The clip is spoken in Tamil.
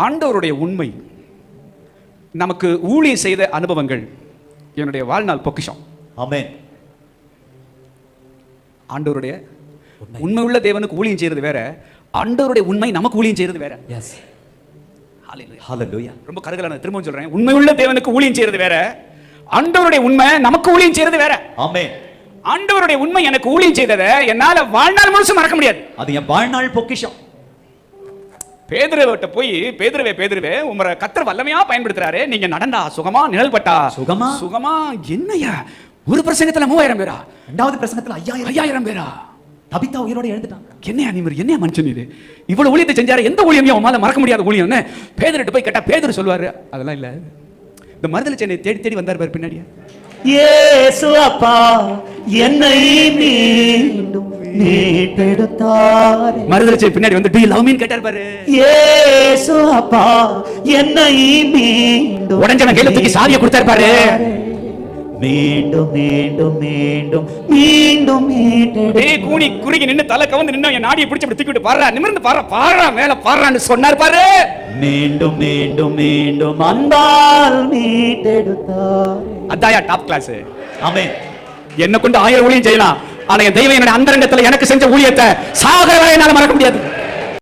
ஆண்டவருடைய உண்மை நமக்கு ஊழியம் செய்த அனுபவங்கள் என்னுடைய வாழ்நாள் பொக்கிஷம். ஆமென். ஆண்டவருடைய உண்மை. உள்ள தேவனுக்கு ஊழியம் செய்யறது வேற ஆண்டவருடைய உண்மை நமக்கு ஊழியம் செய்யறது வேற. ரொம்ப கருகலான திரும்பவும் சொல்றேன். உண்மை உள்ள தேவனுக்கு ஊழியம் செய்யறது வேற ஆண்டவருடைய உண்மை நமக்கு ஊழியம் செய்யறது வேற. ஆமென். ஆண்டவருடைய உண்மை எனக்கு ஊழியம் செய்ததை என்னால வாழ்நாள் முழுசும் மறக்க முடியாது. அது என் வாழ்நாள் பொக்கிஷம். பேதுருவிட்ட போய் பேதுருவே பேதுருவே உமரை கத்தர் வல்லமையா பயன்படுத்துறாரு. நீங்க நடந்தா சுகமா நிழல் பட்டா சுகமா? சுகமா? என்னையா ஒரு பிரசங்கத்துல மூவாயிரம் பேரா? ரெண்டாவது பிரசங்கத்துல ஐயாயிரம் ஐயாயிரம் பேரா? தபித்தா உயிரோட எழுந்துட்டாங்க என்னையா நீ என்னையா மனுஷன் இது இவ்வளவு ஊழியத்தை செஞ்சாரு எந்த ஊழியமையும் உமால மறக்க முடியாத ஊழியம்னு பேதர்கிட்ட போய் கேட்டா பேதர் சொல்லுவாரு. அதெல்லாம் இல்ல. இந்த மருதல சென்னை தேடி தேடி வந்தார் பாரு பின்னாடியே. இயேசு அப்பா என்னை மீண்டும் மீட்டெடுத்தாரே பின்னாடி வந்து டு லவ் மீன் கேட்டார் பாரு. இயேசு அப்பா என்னை மீண்டும் உடஞ்சவன் கையில தூக்கி சாவியை கொடுத்தாரு பாரு. மீண்டும் மீண்டும் மீண்டும் மீண்டும் டேய் கூனி குறுகி நின்னு தலை கவுந்து நின்னு என் நாடியை பிடிச்சு தூக்கி விட்டு நிமிர்ந்து பாடுறா. பாடுறா மேல பாடுறான்னு சொன்னார் பாரு. மீண்டும் மீண்டும் மீண்டும் அன்பால் மீட்டெடுத்தாரே. அதாயா டாப் கிளாஸ் ஆமென். என்ன கொண்டு ஆயிரம் ஊழியம் செய்யலாம். ஆனா என் தெய்வம் என்னுடைய அந்தரங்கத்தில் எனக்கு செஞ்ச ஊழியத்தை சாகர வரை என்னால் மறக்க முடியாது.